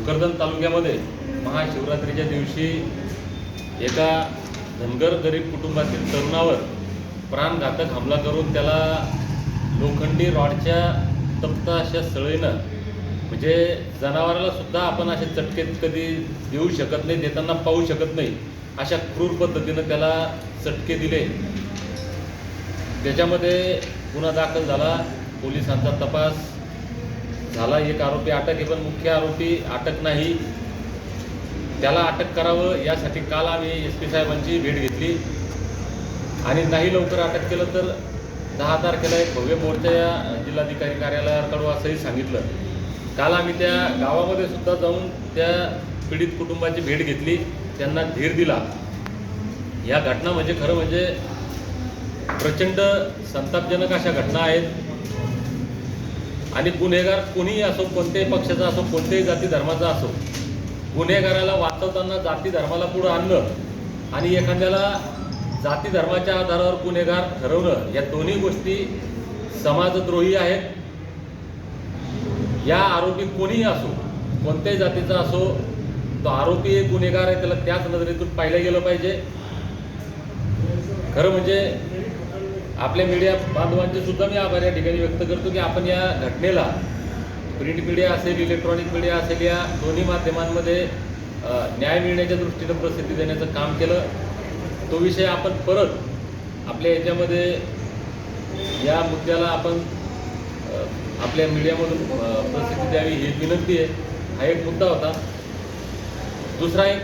भोकरदन तालुक्यामध्ये महाशिवरात्रीच्या दिवशी एका धनगर गरीब कुटुंबातील तरुणावर प्राणघातक हमला करून त्याला लोखंडी रॉडच्या तप्त अशा सळीनं म्हणजे जनावराला सुद्धा आपण असे चटकेत कधी देऊ शकत नाही देताना पाहू शकत नाही अशा क्रूर पद्धतीनं त्याला चटके दिले. त्याच्यामध्ये गुन्हा दाखल झाला. पोलिसांचा तपास झाला एक आरोपी अटक आहे पण मुख्य आरोपी अटक नाही. त्याला अटक करावं यासाठी काल आम्ही एस पी साहेबांची भेट घेतली. आणि नाही लवकर अटक केलं तर दहा तारखेला एक भव्य मोर्चा या जिल्हाधिकारी कार्यालयाकडून असंही सांगितलं. काल आम्ही त्या गावामध्ये सुद्धा जाऊन त्या पीडित कुटुंबाची भेट घेतली. त्यांना धीर दिला. या घटना म्हणजे खरं म्हणजे प्रचंड संतापजनक अशा घटना आहेत. आणि गुन्हेगार कोणीही असो कोणत्याही पक्षाचा असो कोणत्याही जाती धर्माचा असो गुन्हेगाराला वाचवताना जाती धर्माला पुढं आणणं आणि एखाद्याला जाती धर्माच्या आधारावर गुन्हेगार ठरवणं या दोन्ही गोष्टी समाजद्रोही आहेत. या आरोपी कोणीही असो कोणत्याही जातीचा असो तो आरोपी एक गुन्हेगार आहे त्याला त्याच नजरेतून पाहिलं गेलं पाहिजे. खरं म्हणजे आपल्या मीडिया बांधवांचे सुद्धा मी आभार या ठिकाणी व्यक्त करतो की आपण या घटनेला प्रिंट मीडिया असेल इलेक्ट्रॉनिक मीडिया असेल या दोन्ही माध्यमांमध्ये न्याय मिळण्याच्या दृष्टीनं प्रसिद्धी देण्याचं काम केलं. तो विषय आपण परत आपल्या याच्यामध्ये या मुद्द्याला आपण आपल्या मीडियामधून प्रसिद्धी द्यावी ही विनंती आहे. हा एक मुद्दा होता. दुसरा एक